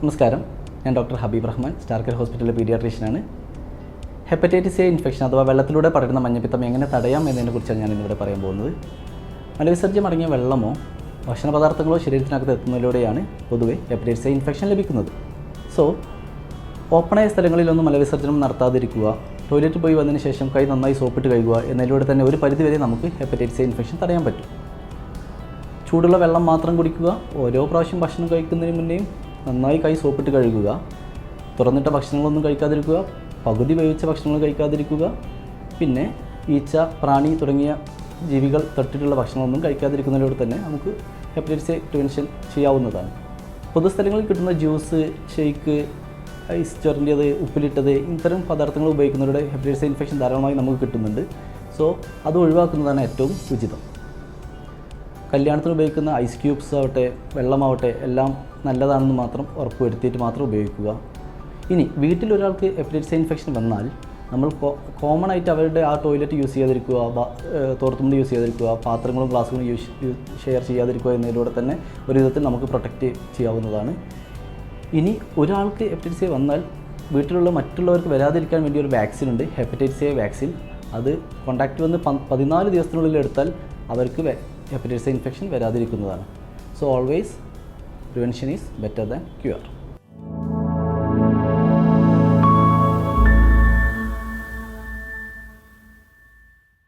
നമസ്കാരം. ഞാൻ ഡോക്ടർ ഹബീബ് റഹ്മാൻ സ്റ്റാർക്കർ ഹോസ്പിറ്റലിലെ പീഡിയാട്രീഷ്യനാണ്. ഹെപ്പറ്റൈറ്റിസ് എ ഇൻഫെക്ഷൻ അഥവാ വെള്ളത്തിലൂടെ പടരുന്ന മഞ്ഞപ്പിത്തം എങ്ങനെ തടയാം എന്നതിനെക്കുറിച്ചാണ് ഞാൻ ഇന്നിവിടെ പറയാൻ പോകുന്നത്. മലവിസർജ്യം അടങ്ങിയ വെള്ളമോ ഭക്ഷണ പദാർത്ഥങ്ങളോ ശരീരത്തിനകത്ത് എത്തുന്നതിലൂടെയാണ് പൊതുവെ ഹെപ്പറ്റൈറ്റിസ് എ ഇൻഫെക്ഷൻ ലഭിക്കുന്നത്. സോ ഓപ്പണായ സ്ഥലങ്ങളിലൊന്നും മലവിസർജനം നടത്താതിരിക്കുക ടോയ്ലറ്റ് പോയി വന്നതിന് ശേഷം കൈ നന്നായി സോപ്പിട്ട് കഴുകുക എന്നതിലൂടെ തന്നെ ഒരു പരിധിവരെ നമുക്ക് ഹെപ്പറ്റൈറ്റിസ് എ ഇൻഫെക്ഷൻ തടയാൻ പറ്റും. ചൂടുള്ള വെള്ളം മാത്രം കുടിക്കുക ഓരോ പ്രാവശ്യം ഭക്ഷണം കഴിക്കുന്നതിന് മുന്നേയും നന്നായി കൈ സോപ്പിട്ട് കഴുകുക. തുറന്നിട്ട ഭക്ഷണങ്ങളൊന്നും കഴിക്കാതിരിക്കുക. പകുതി വേവിച്ച ഭക്ഷണങ്ങൾ കഴിക്കാതിരിക്കുക. പിന്നെ ഈച്ച പ്രാണി തുടങ്ങിയ ജീവികൾ തൊട്ടിട്ടുള്ള ഭക്ഷണമൊന്നും കഴിക്കാതിരിക്കുന്നതിലൂടെ തന്നെ നമുക്ക് ഹെപ്പറ്റൈറ്റിസ് പ്രിവെൻഷൻ ചെയ്യാവുന്നതാണ്. പൊതുസ്ഥലങ്ങളിൽ കിട്ടുന്ന ജ്യൂസ് ഷെയ്ക്ക് ഐസ് ചൊരണ്ടിയത് ഉപ്പിലിട്ടത് ഇത്തരം പദാർത്ഥങ്ങൾ ഉപയോഗിക്കുന്നതിലൂടെ ഹെപ്പറ്റൈറ്റിസ് ഇൻഫെക്ഷൻ ധാരാളമായി നമുക്ക് കിട്ടുന്നുണ്ട്. സോ അത് ഒഴിവാക്കുന്നതാണ് ഏറ്റവും ഉചിതം. കല്യാണത്തിന് ഉപയോഗിക്കുന്ന ഐസ് ക്യൂബ്സ് ആവട്ടെ വെള്ളമാവട്ടെ എല്ലാം നല്ലതാണെന്ന് മാത്രം ഉറപ്പ് വരുത്തിയിട്ട് മാത്രം ഉപയോഗിക്കുക. ഇനി വീട്ടിൽ ഒരാൾക്ക് ഹെപ്പറ്റൈറ്റിസ് ഇൻഫെക്ഷൻ വന്നാൽ നമ്മൾ കോമൺ ആയിട്ട് അവരുടെ ആ ടോയ്ലറ്റ് യൂസ് ചെയ്യാതിരിക്കുക തോർത്തുമുണ്ട് യൂസ് ചെയ്യാതിരിക്കുക പാത്രങ്ങളും ഗ്ലാസ്സുകളും യൂസ് ഷെയർ ചെയ്യാതിരിക്കുക എന്നതിലൂടെ തന്നെ ഒരു വിധത്തിൽ നമുക്ക് പ്രൊട്ടക്റ്റ് ചെയ്യാവുന്നതാണ്. ഇനി ഒരാൾക്ക് ഹെപ്പറ്റൈറ്റിസ് എ വന്നാൽ വീട്ടിലുള്ള മറ്റുള്ളവർക്ക് വരാതിരിക്കാൻ വേണ്ടി ഒരു വാക്സിൻ ഉണ്ട് ഹെപ്പറ്റൈറ്റിസ് എ വാക്സിൻ അത് കോണ്ടാക്റ്റ് വന്ന് പതിനാല് ദിവസത്തിനുള്ളിൽ എടുത്താൽ അവർക്ക് hepatitis infection വരാതിരിക്കുന്നതാണ്. So always prevention is better than cure